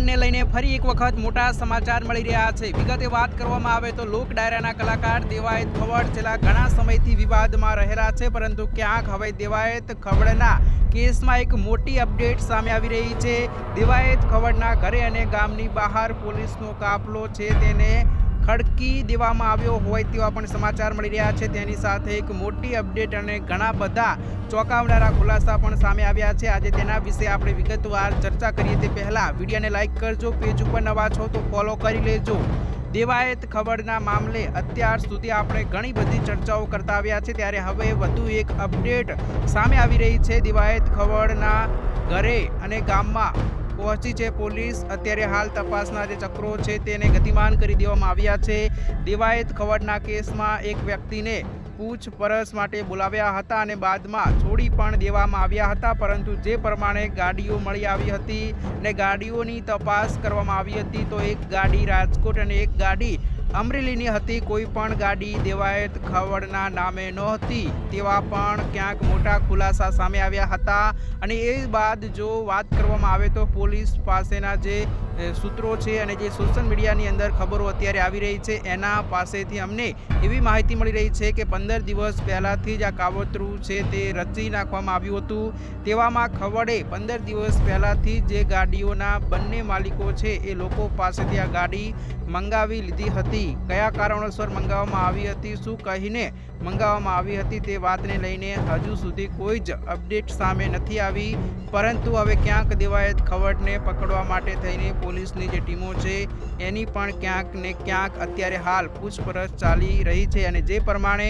ખવડને લઈને ફરી એક વખત મોટા સમાચાર મળી રહ્યા છે. વિગતે વાત કરવામાં આવે તો લોક ડાયરાના કલાકાર દેવાયત ખવડ છેલ્લા ઘણા સમયથી વિવાદમાં રહેલા છે, પરંતુ ક્યાંક હવે દેવાયત ખવડના કેસમાં એક મોટી અપડેટ સામે આવી રહી છે. દેવાયત ખવડના ઘરે અને ગામની બહાર પોલીસનો કાફલો છે, તેને ખડકી દેવામાં આવ્યો હોય તેવા પણ સમાચાર મળી રહ્યા છે. તેની સાથે એક મોટી અપડેટ અને ઘણા બધા ચોંકાવનારા ખુલાસા પણ સામે આવ્યા છે. આજે તેના વિશે આપણે વિગતવાર ચર્ચા કરીએ તે પહેલાં વિડીયોને લાઇક કરજો, પેજ ઉપર નવા છો તો ફોલો કરી લેજો. દેવાયત ખબરના મામલે અત્યાર સુધી આપણે ઘણી બધી ચર્ચાઓ કરતા આવ્યા છે. ત્યારે હવે વધુ એક અપડેટ સામે આવી રહી છે. દેવાયત ખબરના ઘરે અને ગામમાં પહોંચી છે પોલીસ. અત્યારે હાલ તપાસના જે ચક્રો છે તેને ગતિમાન કરી દેવામાં આવ્યા છે. દેવાયત ખવડના કેસમાં એક વ્યક્તિને પૂછપરછ માટે બોલાવ્યા હતા અને બાદમાં છોડી પણ દેવામાં આવ્યા હતા, પરંતુ જે પ્રમાણે ગાડીઓ મળી આવી હતી ને ગાડીઓની તપાસ કરવામાં આવી હતી, તો એક ગાડી રાજકોટ અને એક ગાડી અમરેલીની હતી, કોઈ પણ ગાડી દેવાયત ખવડના નામે નહોતી. તેવા પણ ક્યાંક મોટા ખુલાસા સામે આવ્યા હતા. અને એ બાદ જો વાત કરવામાં આવે તો પોલીસ પાસેના જે સૂત્રો છે અને જે સોશિયલ મીડિયાની અંદર ખબરો અત્યારે આવી રહી છે, એના પાસેથી અમને એવી માહિતી મળી રહી છે કે પંદર દિવસ પહેલાંથી જ આ કાવતરું છે તે રચી નાખવામાં આવ્યું હતું. તેવામાં ખવડે પંદર દિવસ પહેલાંથી જે ગાડીઓના બંને માલિકો છે એ લોકો પાસેથી આ ગાડી મંગાવી લીધી હતી. કયા કારણોસર મંગાવવામાં આવી હતી, શું કહીને મંગાવવામાં આવી હતી તે વાતને લઈને હજુ સુધી કોઈ જ અપડેટ સામે નથી આવી. પરંતુ હવે ક્યાંક દેવાયત ખવડને પકડવા માટે થઈને પોલીસની જે ટીમો છે, એની પણ ક્યાંક ને ક્યાંક અત્યારે હાલ પૂછપરછ ચાલી રહી છે અને જે પ્રમાણે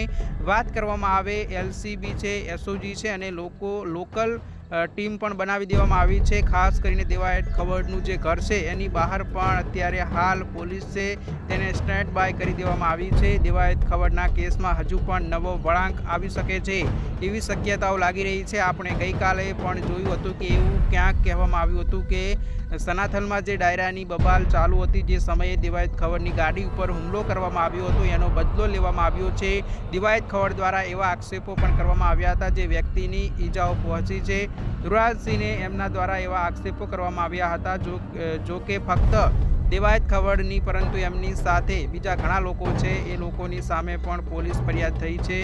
વાત કરવામાં આવે, એલસીબી છે, એસઓજી છે અને લોકો, લોકલ ટીમ પણ બનાવી દેવામાં આવી છે. ખાસ કરીને દેવાયત ખબરનું જે ઘર છે, એની બહાર પણ અત્યારે હાલ પોલીસ છે તેને સ્ટેન્ડ બાય કરી દેવામાં આવી છે. દેવાયત ખબરના કેસમાં હજુ પણ નવો વળાંક આવી શકે છે. એવી શક્યતાઓ લાગી રહી છે. આપણે ગઈકાલે પણ જોયું હતું કે એવું ક્યાંક કહેવામાં આવ્યું હતું કે સનાથલમાં જે ડાયરાની બબાલ ચાલુ હતી, જે સમયે દિવાયત ખવડની ગાડી ઉપર હુમલો કરવામાં આવ્યો હતો, એનો બદલો લેવામાં આવ્યો છે. દિવાયત ખવડ દ્વારા એવા આક્ષેપો પણ કરવામાં આવ્યા હતા, જે વ્યક્તિની ઈજાઓ પહોંચી છે. ધ્રુવરાજસિંહને એમના દ્વારા એવા આક્ષેપો કરવામાં આવ્યા હતા, જો જો કે ફક્ત દેવાયત ખબરની, પરંતુ એમની સાથે બીજા ઘણા લોકો છે. એ લોકોની સામે પણ પોલીસ ફરિયાદ થઈ છે.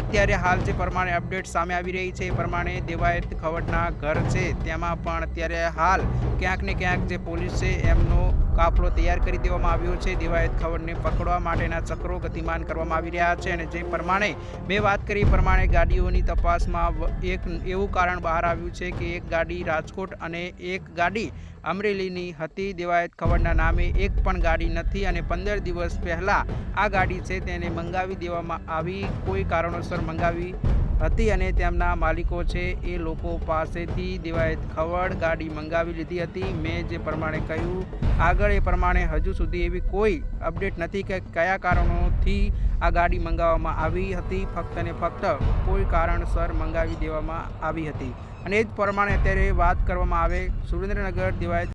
અત્યારે હાલ જે પ્રમાણે અપડેટ સામે આવી રહી છે, એ પ્રમાણે દેવાયત ખવડના ઘર છે. તેમાં પણ અત્યારે હાલ ક્યાંક ને ક્યાંક જે પોલીસ છે, એમનો કાફલો તૈયાર કરી દેવામાં આવ્યો છે. દેવાયત ખવડને પકડવા માટેના ચક્રો ગતિમાન કરવામાં આવી રહ્યા છે અને જે પ્રમાણે મેં વાત કરી પ્રમાણે ગાડીઓની તપાસમાં એક એવું કારણ બહાર આવ્યું છે કે એક ગાડી રાજકોટ અને એક ગાડી અમરેલીની હતી. દેવાયત ખવડના નામે એક પણ ગાડી નથી અને પંદર દિવસ પહેલાં આ ગાડી છે તેને મંગાવી દેવામાં આવી. કોઈ કારણોસર મંગાવી હતી અને તેમના માલિકો છે એ લોકો પાસેથી દિવાયત ખવડ ગાડી મંગાવી લીધી હતી. મેં જે પ્રમાણે કહ્યું, આગળ એ પ્રમાણે હજુ સુધી એવી કોઈ અપડેટ નથી કે કયા કારણોથી આ ગાડી મંગાવવામાં આવી હતી. ફક્ત ને ફક્ત કોઈ કારણસર મંગાવી દેવામાં આવી હતી. અને એ જ પ્રમાણે અત્યારે વાત કરવામાં આવે સુરેન્દ્રનગર દેવાયત